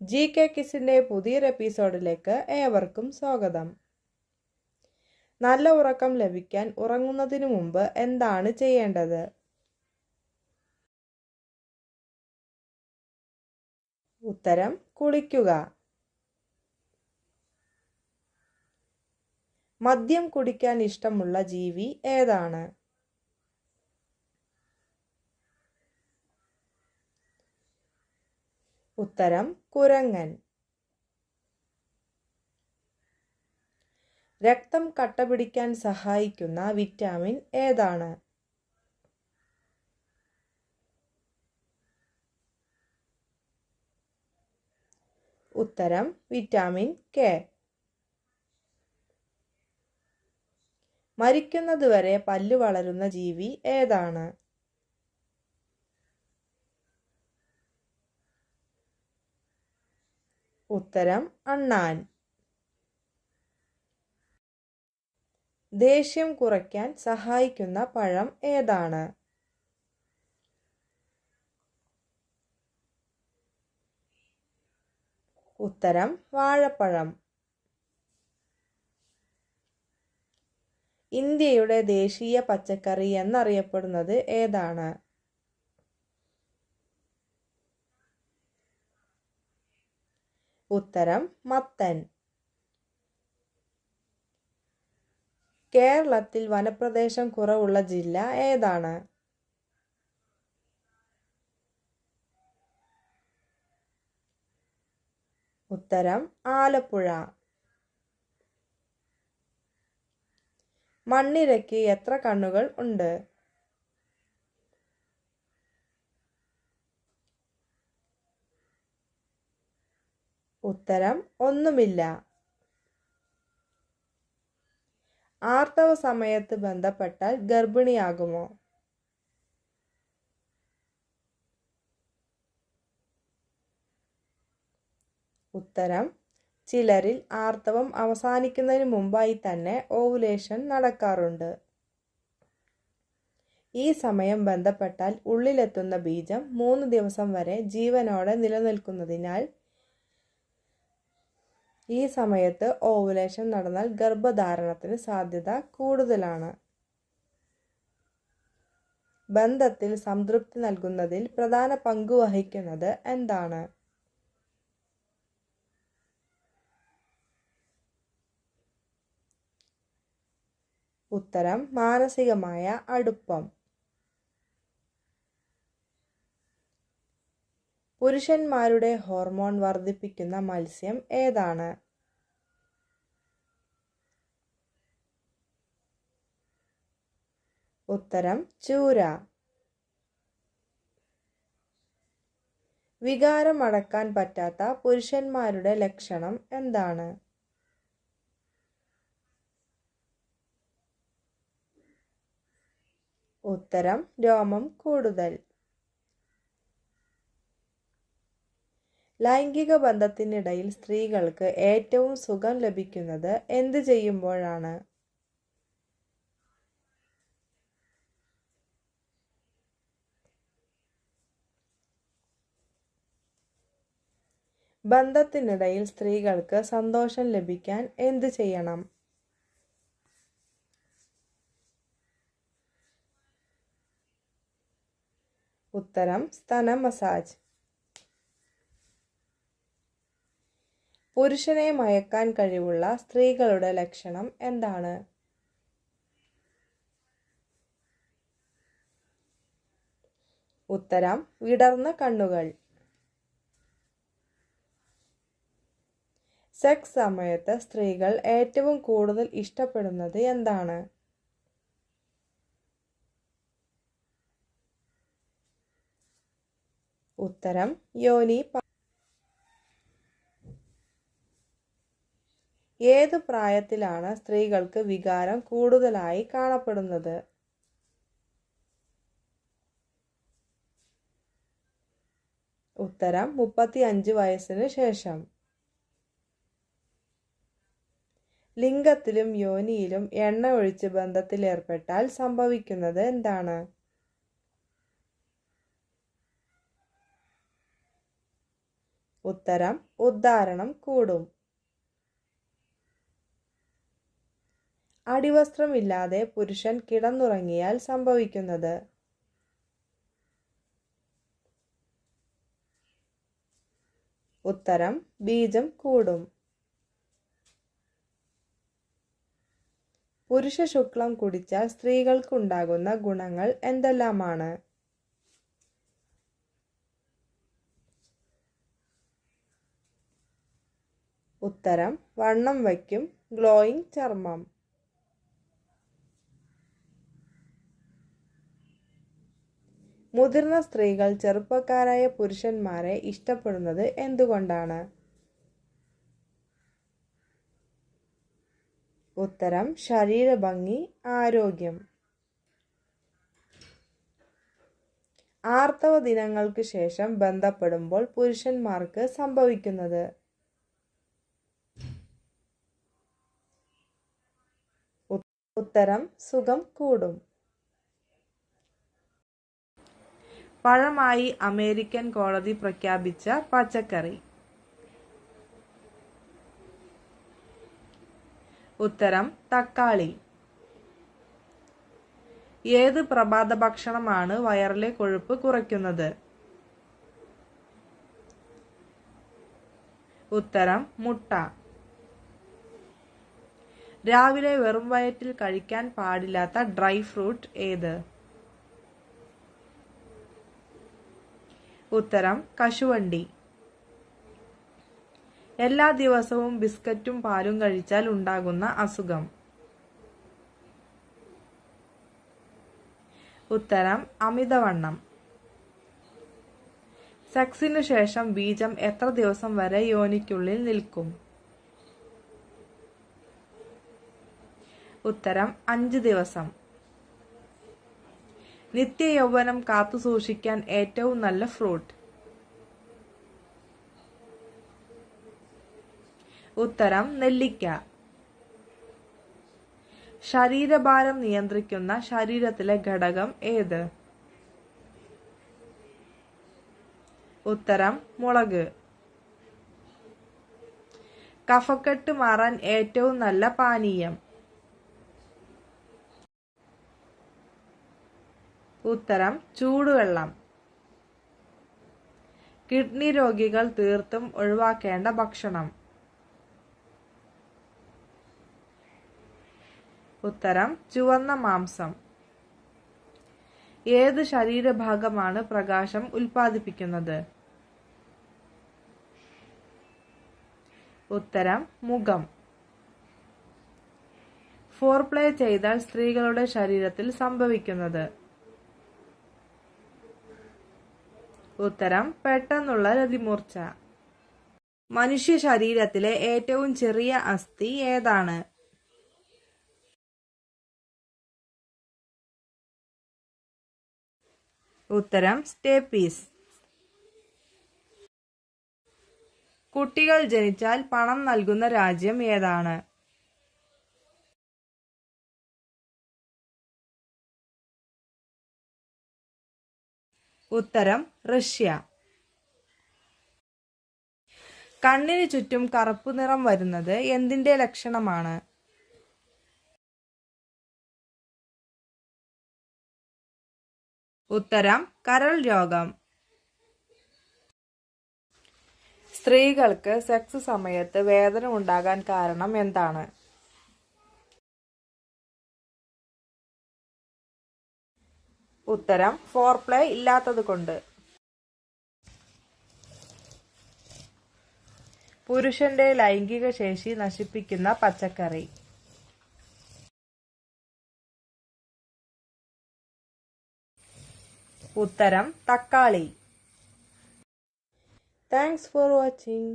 G K കിസിന്റെ പുതിയൊരു എപ്പിസോഡിലേക്ക് ഏവർക്കും സ്വാഗതം. നല്ല ഉറക്കം ലഭിക്കാൻ ഉറങ്ങുന്നതിനു മുമ്പ് എന്താണ് ചെയ്യേണ്ടത്? ഉത്തരം കുളിക്കുക. മദ്യം കുടിക്കാൻ ഇഷ്ടമുള്ള ജീവി ഏതാണ്? ഉത്തരം കുരങ്ങൻ. രക്തം കട്ടപിടിക്കാൻ സഹായിക്കുന്ന വിറ്റാമിൻ ഏതാണ്? ഉത്തരം വിറ്റാമിൻ കെ. മരിക്കുന്നതുവരെ പല്ല് വളരുന്ന ജീവി ഏതാണ്? ഉത്തരം അണ്ണാൻ. ദേഷ്യം കുറയ്ക്കാൻ സഹായിക്കുന്ന പഴം ഏതാണ്? ഉത്തരം വാഴപ്പഴം. ഇന്ത്യയുടെ ദേശീയ പച്ചക്കറി എന്നറിയപ്പെടുന്നത് ഏതാണ്? ഉത്തരം മത്തൻ. കേരളത്തിൽ വനപ്രദേശം കുറവുള്ള ജില്ല ഏതാണ്? ഉത്തരം ആലപ്പുഴ. മണ്ണിരയ്ക്ക് എത്ര കണ്ണുകൾ ഉണ്ട്? ഉത്തരം ഒന്നുമില്ല. ആർത്തവ സമയത്ത് ബന്ധപ്പെട്ടാൽ ഗർഭിണിയാകുമോ? ഉത്തരം ചിലരിൽ ആർത്തവം അവസാനിക്കുന്നതിന് മുമ്പായി തന്നെ ഓവുലേഷൻ നടക്കാറുണ്ട്. ഈ സമയം ബന്ധപ്പെട്ടാൽ ഉള്ളിലെത്തുന്ന ബീജം മൂന്ന് ദിവസം വരെ ജീവനോടെ നിലനിൽക്കുന്നതിനാൽ ഈ സമയത്ത് ഓവുലേഷൻ നടന്നാൽ ഗർഭധാരണത്തിന് സാധ്യത കൂടുതലാണ്. ബന്ധത്തിൽ സംതൃപ്തി നൽകുന്നതിൽ പ്രധാന പങ്ക് വഹിക്കുന്നത് എന്താണ്? ഉത്തരം മാനസികമായ അടുപ്പം. പുരുഷന്മാരുടെ ഹോർമോൺ വർദ്ധിപ്പിക്കുന്ന മത്സ്യം ഏതാണ്? ഉത്തരം ചൂര. വികാരം അടക്കാൻ പറ്റാത്ത പുരുഷന്മാരുടെ ലക്ഷണം എന്താണ്? ഉത്തരം രോമം കൂടുതൽ. ലൈംഗിക ബന്ധത്തിനിടയിൽ സ്ത്രീകൾക്ക് ഏറ്റവും സുഖം ലഭിക്കുന്നത് എന്ത് ചെയ്യുമ്പോഴാണ്? ബന്ധത്തിനിടയിൽ സ്ത്രീകൾക്ക് സന്തോഷം ലഭിക്കാൻ എന്ത് ചെയ്യണം? ഉത്തരം സ്തന മസാജ്. പുരുഷനെ മയക്കാൻ കഴിവുള്ള സ്ത്രീകളുടെ ലക്ഷണം എന്താണ്? ഉത്തരം വിടർന്ന കണ്ണുകൾ. സെക്സ് സമയത്ത് സ്ത്രീകൾ ഏറ്റവും കൂടുതൽ ഇഷ്ടപ്പെടുന്നത് എന്താണ്? ഉത്തരം യോനി ഏത് പ്രായത്തിലാണ് സ്ത്രീകൾക്ക് വികാരം കൂടുതലായി കാണപ്പെടുന്നത്? ഉത്തരം മുപ്പത്തി അഞ്ച് വയസ്സിന് ശേഷം. ലിംഗത്തിലും യോനിയിലും എണ്ണ ഒഴിച്ച് ബന്ധത്തിലേർപ്പെട്ടാൽ സംഭവിക്കുന്നത് എന്താണ്? ഉത്തരം ഉദ്ധാരണം കൂടും. അടിവസ്ത്രമില്ലാതെ പുരുഷൻ കിടന്നുറങ്ങിയാൽ സംഭവിക്കുന്നത്. ഉത്തരം ബീജം കൂടും. പുരുഷ ശുക്ലം കുടിച്ചാൽ സ്ത്രീകൾക്കുണ്ടാകുന്ന ഗുണങ്ങൾ എന്തെല്ലാമാണ്? ഉത്തരം വണ്ണം വയ്ക്കും ഗ്ലോയിങ് ചർമ്മം. മുതിർന്ന സ്ത്രീകൾ ചെറുപ്പക്കാരായ പുരുഷന്മാരെ ഇഷ്ടപ്പെടുന്നത് എന്തുകൊണ്ടാണ്? ഉത്തരം ശരീരഭംഗി ആരോഗ്യം. ആർത്തവ ദിനങ്ങൾക്ക് ശേഷം ബന്ധപ്പെടുമ്പോൾ പുരുഷന്മാർക്ക് സംഭവിക്കുന്നത്? ഉത്തരം സുഖം കൂടും. പഴമായി അമേരിക്കൻ കോടതി പ്രഖ്യാപിച്ച പച്ചക്കറി. ഉത്തരം തക്കാളി. ഏത് പ്രഭാത ഭക്ഷണമാണ് വയറിലെ കൊഴുപ്പ് കുറയ്ക്കുന്നത്? ഉത്തരം മുട്ട. രാവിലെ വെറും വയറ്റിൽ കഴിക്കാൻ പാടില്ലാത്ത ഡ്രൈ ഫ്രൂട്ട് ഏത്? ഉത്തരം കശുവണ്ടി. എല്ലാ ദിവസവും ബിസ്ക്കറ്റും പാലും കഴിച്ചാൽ ഉണ്ടാകുന്ന അസുഖം. ഉത്തരം അമിതവണ്ണം. സെക്സിനു ശേഷം ബീജം എത്ര ദിവസം വരെ യോനിക്കുള്ളിൽ നിൽക്കും? ഉത്തരം അഞ്ച് ദിവസം. നിത്യയൗവനം കാത്തുസൂക്ഷിക്കാൻ ഏറ്റവും നല്ല ഫ്രൂട്ട്. ഉത്തരം നെല്ലിക്ക. ശരീരഭാരം നിയന്ത്രിക്കുന്ന ശരീരത്തിലെ ഘടകം ഏത്? ഉത്തരം മുളക്. കഫക്കെട്ട് മാറാൻ ഏറ്റവും നല്ല പാനീയം. ഉത്തരം ചൂടുവെള്ളം. കിഡ്നി രോഗികൾ തീർത്തും ഒഴിവാക്കേണ്ട ഭക്ഷണം. ഉത്തരം ചുവന്ന മാംസം. ഏത് ശരീരഭാഗമാണ് പ്രകാശം ഉൽപ്പാദിപ്പിക്കുന്നത്? ഉത്തരം മുഖം. ഫോർപ്ലേ ചെയ്താൽ സ്ത്രീകളുടെ ശരീരത്തിൽ സംഭവിക്കുന്നത്. ഉത്തരം പെട്ടെന്നുള്ള രതിമൂർച്ച. മനുഷ്യ ശരീരത്തിലെ ഏറ്റവും ചെറിയ അസ്ഥി ഏതാണ്? ഉത്തരം സ്റ്റേപ്പീസ്. കുട്ടികൾ ജനിച്ചാൽ പണം നൽകുന്ന രാജ്യം ഏതാണ്? ഉത്തരം റഷ്യ. കണ്ണിന് ചുറ്റും കറുപ്പ് നിറം വരുന്നത് എന്തിന്റെ ലക്ഷണമാണ്? ഉത്തരം കരൾ രോഗം. സ്ത്രീകൾക്ക് സെക്സ് സമയത്ത് വേദന ഉണ്ടാകാൻ കാരണം എന്താണ്? ഉത്തരം ഫോർ പ്ലേ ഇല്ലാത്തത് കൊണ്ട്. പുരുഷന്റെ ലൈംഗിക ശേഷി നശിപ്പിക്കുന്ന പച്ചക്കറി. ഉത്തരം തക്കാളി. Thanks for watching